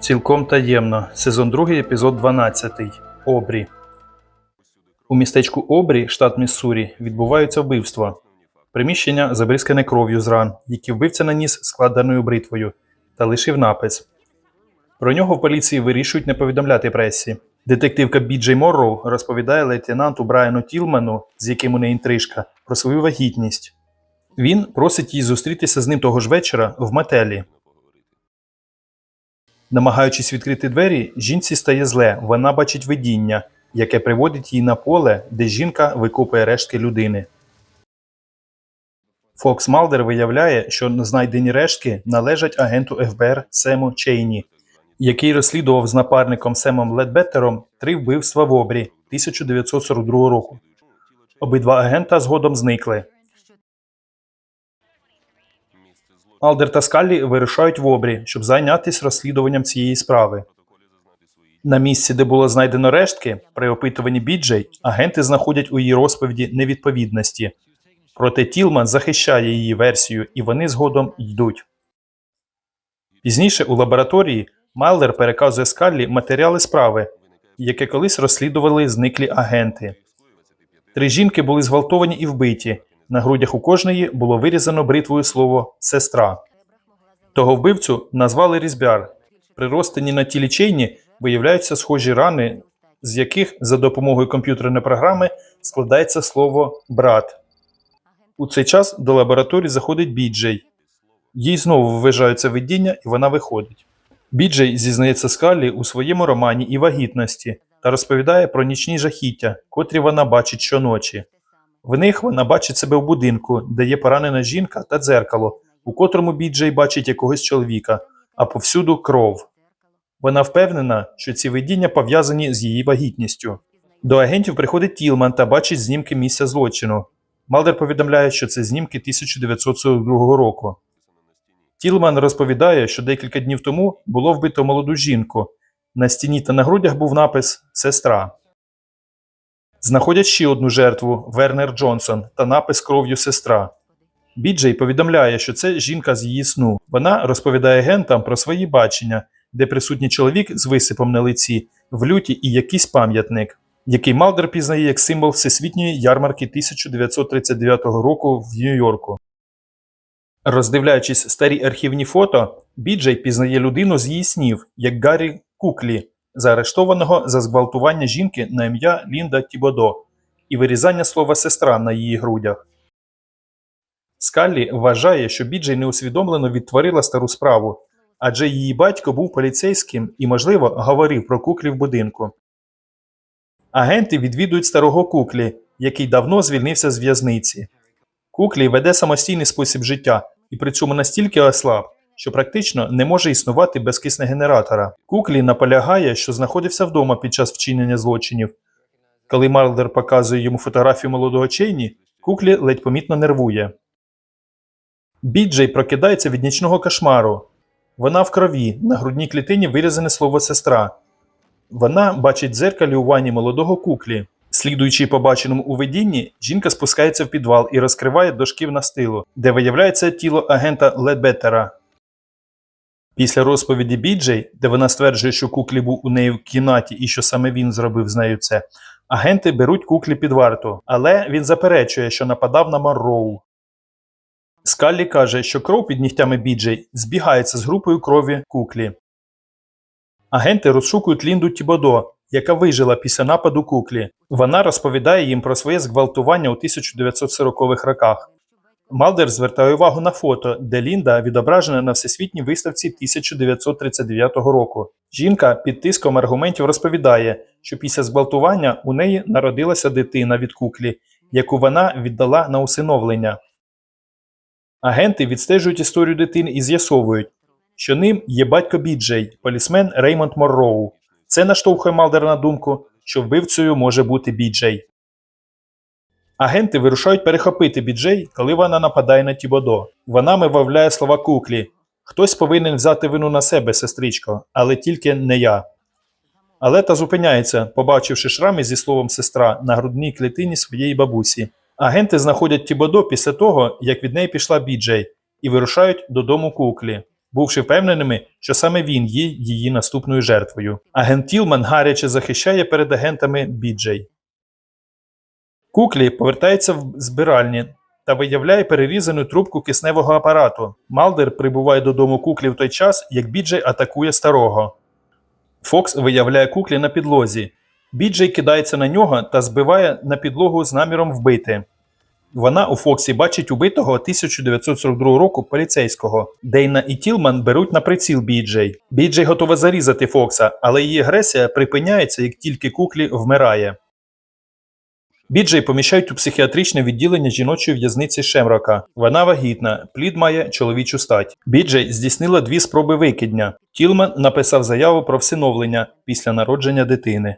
Цілком таємно. Сезон 2, епізод 12. Обрі. У містечку Обрі, штат Міссурі, відбуваються вбивства. Приміщення забризкане кров'ю з ран, які вбивця наніс складеною бритвою, та лишив напис. Про нього в поліції вирішують не повідомляти пресі. Детективка Бі Джей Морроу розповідає лейтенанту Брайану Тілману, з яким у неї інтрижка, про свою вагітність. Він просить її зустрітися з ним того ж вечора в мотелі. Намагаючись відкрити двері, жінці стає зле. Вона бачить видіння, яке приводить її на поле, де жінка викопує рештки людини. Фокс Малдер виявляє, що знайдені рештки належать агенту ФБР Сему Чейні, який розслідував з напарником Семом Ледбеттером три вбивства в обрі 1942 року. Обидва агента згодом зникли. Алдер та Скаллі вирушають в обрі, щоб зайнятися розслідуванням цієї справи. На місці, де було знайдено рештки, при опитуванні Біджей, агенти знаходять у її розповіді невідповідності. Проте Тілман захищає її версію, і вони згодом йдуть. Пізніше у лабораторії Майлер переказує Скаллі матеріали справи, яке колись розслідували зниклі агенти. Три жінки були зґвалтовані і вбиті. На грудях у кожної було вирізано бритвою слово сестра. Того вбивцю назвали різбяр. При розтині на тілі Чейні виявляються схожі рани, з яких за допомогою комп'ютерної програми складається слово брат. У цей час до лабораторії заходить Біджей. Їй знову вважаються видіння, і вона виходить. Біджей зізнається Скаллі у своєму романі і вагітності та розповідає про нічні жахіття, котрі вона бачить щоночі. В них вона бачить себе в будинку, де є поранена жінка та дзеркало, у котрому Біджей бачить якогось чоловіка, а повсюду кров. Вона впевнена, що ці видіння пов'язані з її вагітністю. До агентів приходить Тілман та бачить знімки місця злочину. Малдер повідомляє, що це знімки 1942 року. Тілман розповідає, що декілька днів тому було вбито молоду жінку. На стіні та на грудях був напис Сестра. Знаходять ще одну жертву Вернер Джонсон та напис кров'ю сестра. Біджей повідомляє, що це жінка з її сну. Вона розповідає агентам про свої бачення, де присутній чоловік з висипом на лиці, в люті і якийсь пам'ятник, який Малдер пізнає як символ всесвітньої ярмарки 1939 року в Нью-Йорку. Роздивляючись старі архівні фото, Біджей пізнає людину з її снів, як Гаррі Куклі, заарештованого за зґвалтування жінки на ім'я Лінда Тібодо і вирізання слова сестра на її грудях. Скаллі вважає, що Біджей неусвідомлено відтворила стару справу, адже її батько був поліцейським і, можливо, говорив про куклі в будинку. Агенти відвідують старого куклі, який давно звільнився з в'язниці. Куклі веде самостійний спосіб життя і при цьому настільки ослаб, що практично не може існувати без киснегенератора. Куклі наполягає, що знаходився вдома під час вчинення злочинів. Коли Марлдер показує йому фотографію молодого Чейні, Куклі ледь помітно нервує. Біджей прокидається від нічного кошмару. Вона в крові, на грудній клітині вирізане слово сестра. Вона бачить дзеркалі у ванні молодого куклі. Слідуючи побаченому у видінні, жінка спускається в підвал і розкриває дошків настилу, де виявляється тіло агента Ледбеттера. Після розповіді Біджей, де вона стверджує, що куклі був у неї в кімнаті і що саме він зробив з нею це, агенти беруть куклі під варту, але він заперечує, що нападав на Марроу. Скаллі каже, що кров під нігтями Біджей збігається з групою крові куклі. Агенти розшукують Лінду Тібодо, яка вижила після нападу куклі. Вона розповідає їм про своє зґвалтування у 1940-х роках. Малдер звертає увагу на фото, де Лінда відображена на всесвітній виставці 1939 року. Жінка під тиском аргументів розповідає, що після зґвалтування у неї народилася дитина від куклі, яку вона віддала на усиновлення. Агенти відстежують історію дитини і з'ясовують, що ним є батько Біджей, полісмен Реймонд Морроу. Це наштовхує Малдера на думку, що вбивцею може бути Біджей. Агенти вирушають перехопити Біджей, коли вона нападає на Тібодо. Вона вимовляє слова куклі. Хтось повинен взяти вину на себе, сестричко, але тільки не я. Але та зупиняється, побачивши шрами зі словом сестра на грудній клітині своєї бабусі. Агенти знаходять Тібодо після того, як від неї пішла Біджей, і вирушають додому куклі. бувши впевненими, що саме він є її наступною жертвою. Агент Тілман гаряче захищає перед агентами Біджей. Куклі повертається в збиральні та виявляє перерізану трубку кисневого апарату. Малдер прибуває додому куклі в той час, як Біджей атакує старого. Фокс виявляє куклі на підлозі. Біджей кидається на нього та збиває на підлогу з наміром вбити. Вона у Фоксі бачить убитого 1942 року поліцейського. Дейна і Тілман беруть на приціл Біджей. Біджей готова зарізати Фокса, але її агресія припиняється, як тільки куклі вмирає. Біджей поміщають у психіатричне відділення жіночої в'язниці Шемрака. Вона вагітна, плід має чоловічу стать. Біджей здійснила дві спроби викидня. Тілман написав заяву про всиновлення після народження дитини.